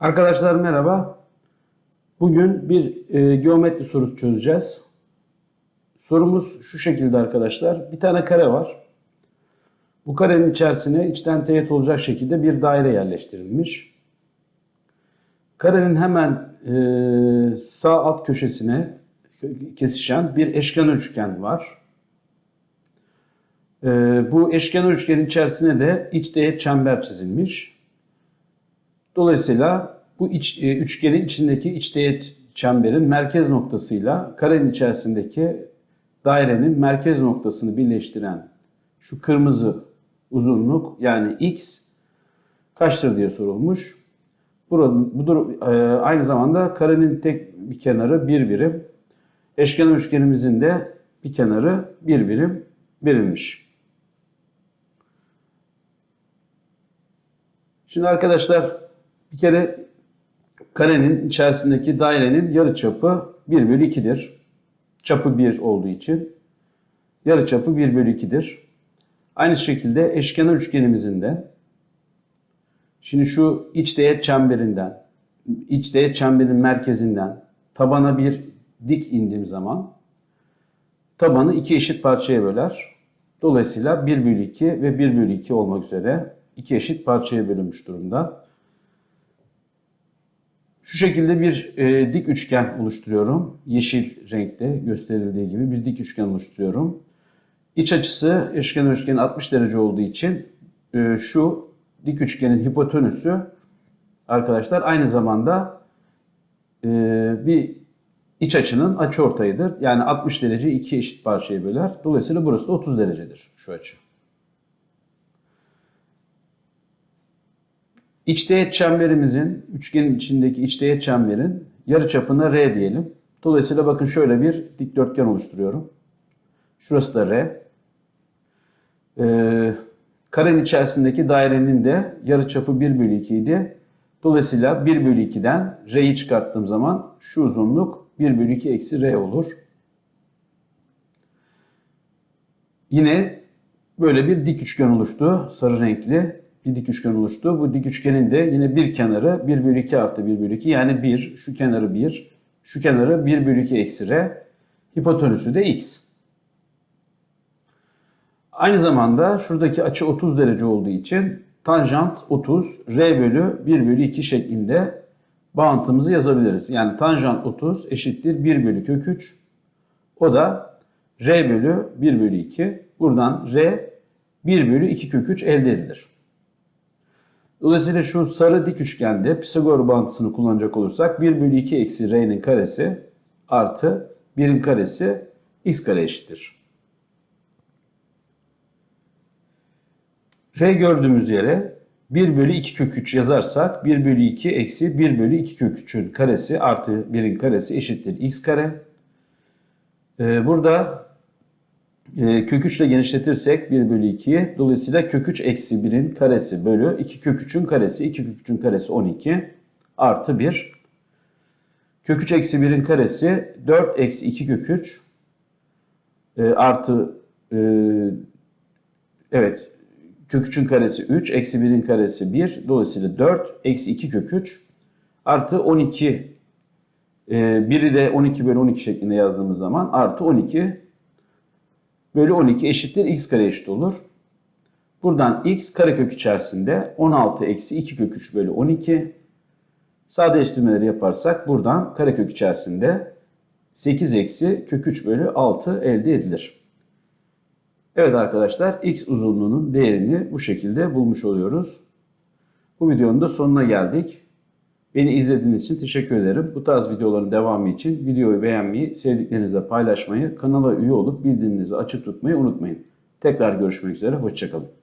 Arkadaşlar merhaba. Bugün bir e, geometri sorusu çözeceğiz. Sorumuz şu şekilde arkadaşlar. Bir tane kare var. Bu karenin içerisine içten teğet olacak şekilde bir daire yerleştirilmiş. Kerenin hemen e, sağ alt köşesine kesişen bir eşkenar üçgen var. E, bu eşkenar üçgenin içerisine de iç teğet çember çizilmiş. Dolayısıyla bu iç, e, üçgenin içindeki iç teğet çemberin merkez noktasıyla karenin içerisindeki dairenin merkez noktasını birleştiren şu kırmızı uzunluk yani x kaçtır diye sorulmuş. Burada, bu durum, e, aynı zamanda karenin tek bir kenarı bir birim. Eşkenar üçgenimizin de bir kenarı bir birim verilmiş. Şimdi arkadaşlar bir kere karenin içerisindeki dairenin yarıçapı 1 bölü 2'dir. Çapı 1 olduğu için yarıçapı 1 bölü 2'dir. Aynı şekilde eşkenar üçgenimizin de şimdi şu iç teğet çemberinden, iç teğet çemberin merkezinden tabana bir dik indiğim zaman tabanı iki eşit parçaya böler. Dolayısıyla 1 bölü 2 ve 1 bölü 2 olmak üzere iki eşit parçaya bölünmüş durumda. Şu şekilde bir e, dik üçgen oluşturuyorum. Yeşil renkte gösterildiği gibi bir dik üçgen oluşturuyorum. İç açısı eşkenar üçgenin 60 derece olduğu için e, şu dik üçgenin hipotenüsü arkadaşlar aynı zamanda e, bir iç açının açıortayıdır. Yani 60 derece iki eşit parçaya böler. Dolayısıyla burası da 30 derecedir şu açı. İç teğet çemberimizin, üçgenin içindeki iç teğet çemberin yarıçapına R diyelim. Dolayısıyla bakın şöyle bir dikdörtgen oluşturuyorum. Şurası da R. Ee, karenin içerisindeki dairenin de yarıçapı 1 bölü 2 idi. Dolayısıyla 1 bölü 2'den R'yi çıkarttığım zaman şu uzunluk 1 bölü 2 eksi R olur. Yine böyle bir dik üçgen oluştu. Sarı renkli bir dik üçgen oluştu. Bu dik üçgenin de yine bir kenarı 1 bölü 2 artı 1 bölü 2 yani 1. Şu kenarı 1. Şu kenarı 1 bölü 2 eksi R. Hipotenüsü de x. Aynı zamanda şuradaki açı 30 derece olduğu için tanjant 30 R bölü 1 bölü 2 şeklinde bağıntımızı yazabiliriz. Yani tanjant 30 eşittir 1 bölü kök 3. O da R bölü 1 bölü 2. Buradan R 1 bölü 2 kök 3 elde edilir. Dolayısıyla şu sarı dik üçgende Pisagor bağıntısını kullanacak olursak 1 bölü 2 eksi R'nin karesi artı 1'in karesi x kare eşittir. R gördüğümüz yere 1 bölü 2 kök 3 yazarsak 1 bölü 2 eksi 1 bölü 2 kök 3'ün karesi artı 1'in karesi eşittir x kare. Ee, burada e, 3 ile genişletirsek 1 bölü 2'yi. Dolayısıyla kök 3 eksi 1'in karesi bölü 2 kök 3'ün karesi. 2 kök 3'ün karesi 12 artı 1. Kök 3 eksi 1'in karesi 4 eksi 2 kök 3 e, artı e, evet kök 3'ün karesi 3 eksi 1'in karesi 1. Dolayısıyla 4 eksi 2 kök 3 artı 12 e, biri de 12 bölü 12 şeklinde yazdığımız zaman artı 12 bölü 12 eşittir x kare eşit olur. Buradan x karekök içerisinde 16 eksi 2 kök 3 bölü 12. Sadeleştirmeleri yaparsak buradan karekök içerisinde 8 eksi kök 3 bölü 6 elde edilir. Evet arkadaşlar x uzunluğunun değerini bu şekilde bulmuş oluyoruz. Bu videonun da sonuna geldik. Beni izlediğiniz için teşekkür ederim. Bu tarz videoların devamı için videoyu beğenmeyi, sevdiklerinizle paylaşmayı, kanala üye olup bildirimlerinizi açık tutmayı unutmayın. Tekrar görüşmek üzere, hoşçakalın.